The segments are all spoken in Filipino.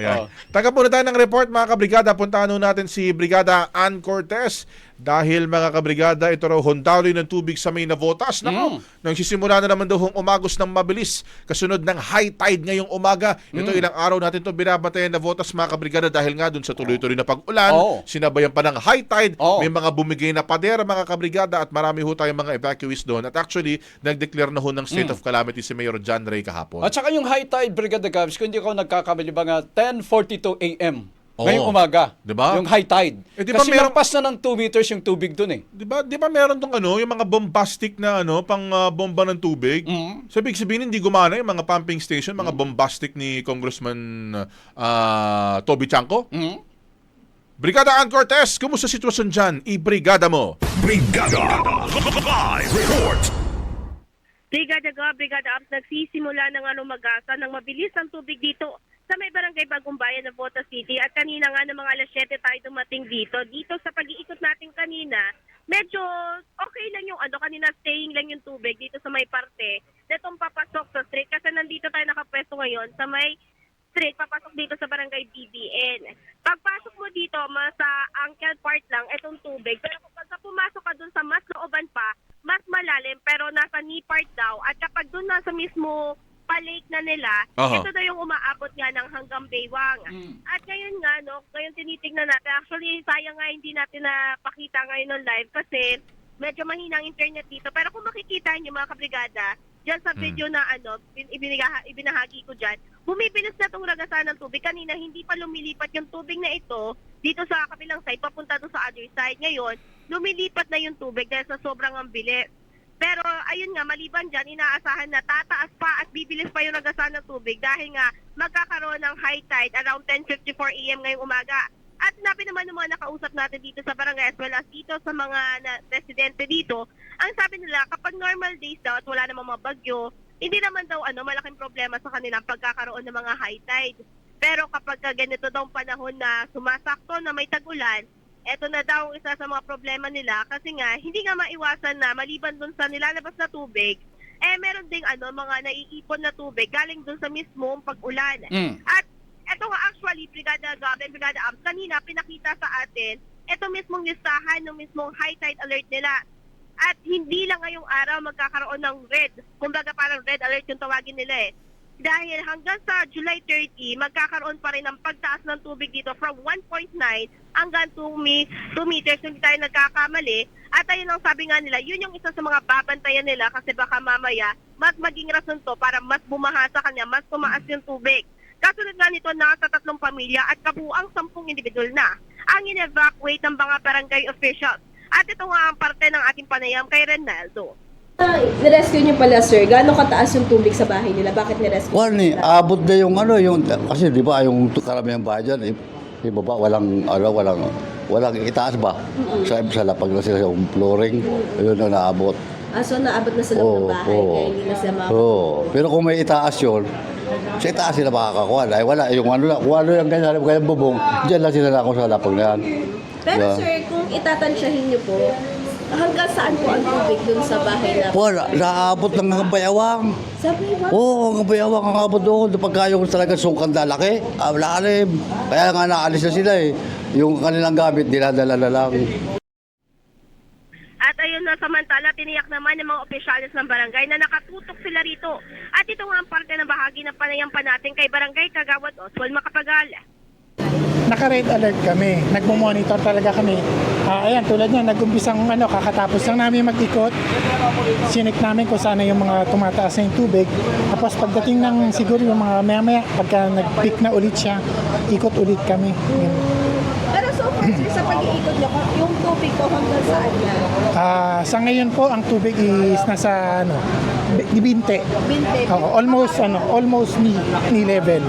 Ayan. Oh. Taga po tayo ng report mga kabrigada. Puntahan natin si Brigada Ann Cortez. Dahil mga kabrigada, ito raw hondaloy ng tubig sa may Navotas. Nako, Mm. nang sisimula na naman daw hong umagos ng mabilis. Kasunod ng high tide ngayong umaga. Ito Mm. ilang araw natin to binabantayan Navotas mga kabrigada dahil nga dun sa tuloy-tuloy na pag-ulan. Oo. Sinabayan pa ng high tide. Oo. May mga bumigay na padera mga kabrigada at marami ho tayong mga evacuees doon. At actually, nag-declare na ho ng state of calamity si Mayor John Ray kahapon. Mm. At saka yung high tide, Brigada Gabs, kung hindi ko nagkakamali ba nga, 10.42 a.m. Oo. Ngayong umaga. Diba? Yung high tide. Eh, di ba Kasi merong- lampas na ng 2 meters yung tubig dun eh. Di ba, di ba meron tong ano, yung mga bombastic na ano, pang ah, bomba ng tubig? Mm. So, ibig sabihin, hindi gumana yung mga pumping station, mga bombastic ni Congressman ah, Toby Chanco. Mm. Brigada Ann Cortez, kumusta sitwasyon dyan? I-brigada mo. Brigada Live Report Brigada Go, Brigada Ups, nagsisimula ng ano magasa ng mabilis ang tubig dito sa may barangay Bagong Bayan ng Bota City. At kanina nga ng mga alas 7 tayo dumating dito. Dito sa pag-iikot natin kanina, medyo okay lang yung ano, kanina staying lang yung tubig dito sa may parte. Netong papasok sa street kasi nandito tayo nakapwesto ngayon sa may street, papasok dito sa barangay BBN. Pagpasok mo dito, sa ankle part lang, itong tubig. Pero kapag ka pumasok ka dun sa mas looban pa, mas malalim, pero nasa knee part daw. At kapag dun nasa mismo palake na nila, Aha. ito daw yung umaabot nga ng hanggang Baywang. Mm. At ngayon nga, no, ngayon tinitignan natin. Actually, sayang nga hindi natin napakita ngayon ng live kasi medyo mahina ang internet dito. Pero kung makikita niyo mga kabrigada, dyan sa video na ano, bin- ibiniga- ibinahagi ko dyan, bumibilis na itong ragasan ng tubig. Kanina, hindi pa lumilipat yung tubig na ito dito sa kabilang side, papunta doon sa other side. Ngayon, lumilipat na yung tubig dahil sa sobrang ang bilis. Pero ayun nga, maliban dyan, inaasahan na tataas pa at bibilis pa yung ragasan ng tubig dahil nga magkakaroon ng high tide around 10.54 a.m. ngayong umaga. At sinabi naman ng mga nakausap natin dito sa barangay as well as dito sa mga na, residente dito, ang sabi nila kapag normal days daw at wala namang mga bagyo, hindi naman daw ano malaking problema sa kanilang pagkakaroon ng mga high tide. Pero kapag ka ganito daw panahon na sumasakto na may tag-ulan, eto na daw ang isa sa mga problema nila kasi nga hindi nga maiwasan na maliban dun sa nilalabas na tubig, eh meron ding ano mga naiipon na tubig galing dun sa mismong pag-ulan. Mm. At eto nga actually, Brigada Gaben, Brigada Abs, kanina pinakita sa atin, eto mismong listahan ng mismong high tide alert nila. At hindi lang ngayong araw magkakaroon ng red. Kumbaga parang red alert yung tawagin nila eh. Dahil hanggang sa July 30, magkakaroon pa rin ng pagtaas ng tubig dito from 1.9 hanggang 2, mi- 2 meters. Hindi tayo nagkakamali. At ayun ang sabi nga nila, yun yung isa sa mga babantayan nila kasi baka mamaya mas maging rason to para mas bumaha sa kanya, mas tumaas yung tubig. Kasunod nga nito, nasa tatlong pamilya at kabuang sampung individual na ang in-evacuate ng mga barangay officials. At ito nga ang parte ng ating panayam kay Renaldo. Nirescue niyo pala, sir. Gaano kataas yung tubig sa bahay nila? Bakit nirescue? Kuan eh, abot na yung ano, yung, kasi di ba yung karamihang bahay dyan, eh, baba, walang, ano, walang, walang itaas ba? Sa, sa lapag na sila yung flooring, yun na naabot. Ah, so naabot na sa loob ng bahay, kaya hindi na sila. Oo. Pero kung may itaas yun, sa itaas sila makakakuha. Ay wala, yung ano lang, kung ano yung ganyan, ganyan bubong, dyan lang sila na ako sa lapag na yan. Pero Yeah. sir, kung itatansyahin niyo po, hanggang saan po ang tubig dun sa bahay na... Wala, naabot ng bayawang. Sabi ba? Oo, hanggang bayawang ang abot doon. Pagka yung talaga sungkan dalaki, ah, lalim. Kaya nga naalis na sila eh. Yung kanilang gamit, dinadala na lang. At ayun na samantala, tiniyak naman ng mga opisyalis ng barangay na nakatutok sila rito. At ito nga ang parte ng bahagi ng panayam pa natin kay Barangay Kagawad Oswald Makapagal. Naka-red alert kami. Nagmo-monitor talaga kami. Ah, ayan, tulad niya, nag-umpisang ano, kakatapos lang namin mag-ikot. Sinik namin kung saan yung mga tumataas na yung tubig. Tapos pagdating ng siguro yung mga maya-maya, pagka nag-peak na ulit siya, ikot ulit kami. Yun. Pero so far, sa pag-iikot niyo, yung tubig po hanggang saan yan? Ah, sa ngayon po, ang tubig is nasa ano, di binte. Binte. Oo, almost ano, almost knee, knee level.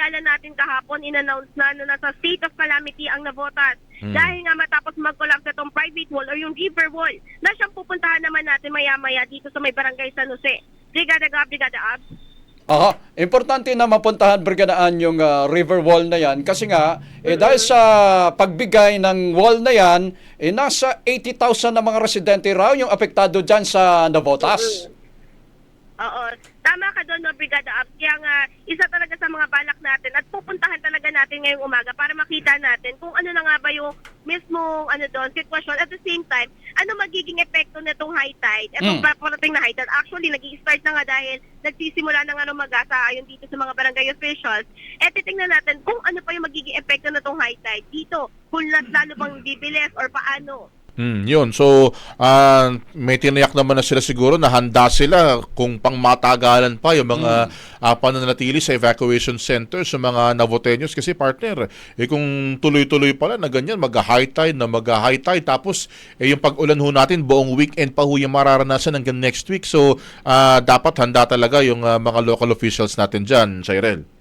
Maaalala natin kahapon, in-announce na na nasa state of calamity ang Navotas. Dahil nga matapos mag-collapse itong private wall or yung river wall na siyang pupuntahan naman natin maya-maya dito sa may barangay San Jose. Brigada Gab, Brigada Abs. Aha, importante na mapuntahan brigadaan yung ah, river wall na yan kasi nga eh, dahil sa pagbigay ng wall na yan, eh, nasa 80,000 na mga residente raw yung apektado dyan sa Navotas. Oo. Tama ka doon, no, Brigada Up. Kaya nga, isa talaga sa mga balak natin at pupuntahan talaga natin ngayong umaga para makita natin kung ano na nga ba yung mismong ano doon, sitwasyon. At the same time, ano magiging epekto nitong high tide? Itong Mm. paparating na high tide. Actually, nag-i-start na nga dahil nagsisimula na nga lumagasa ayon dito sa mga barangay officials. Eh, titingnan natin kung ano pa yung magiging epekto nitong high tide dito. Kung lalo bang bibilis or paano. Hmm, yun. So, ah, may tinayak naman na sila siguro na handa sila kung pang matagalan pa yung mga ah, pananatili sa evacuation center sa mga Navoteños kasi partner, eh kung tuloy-tuloy pala na ganyan, mag-high tide na mag-high tide tapos eh, yung pag-ulan ho natin buong weekend pa ho yung mararanasan hanggang next week. So, ah, dapat handa talaga yung ah, mga local officials natin dyan, Cyril.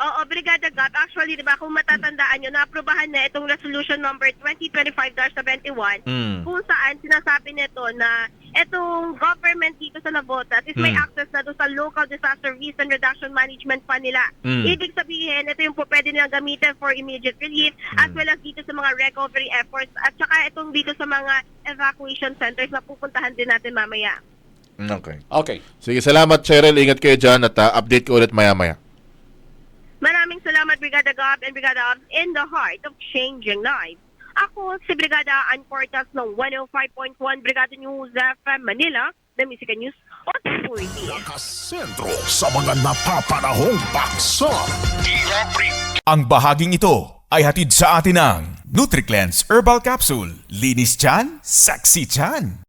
Oo, Brigada Gap. Actually, di ba, kung matatandaan nyo, naaprubahan na itong resolution number 2025-71 Mm. kung saan sinasabi nito na itong government dito sa Navotas is may Mm. access na doon sa local disaster risk and reduction management fund nila. Mm. Ibig sabihin, ito yung po pwede nilang gamitin for immediate relief as Mm. well as dito sa mga recovery efforts at saka itong dito sa mga evacuation centers na pupuntahan din natin mamaya. Okay. Okay. Sige, salamat Cyril. Ingat kayo dyan at ah, update ko ulit maya-maya. Maraming salamat, Brigada Gab and Brigada Gab in the heart of changing lives. Ako si Brigada Ann Cortas ng 105.1 Brigada News FM Manila, the Music and News Authority. Kasentro sa mga napapanahong baksa. Ang bahaging ito ay hatid sa atin ng NutriCleanse Herbal Capsule. Linis chan, sexy chan.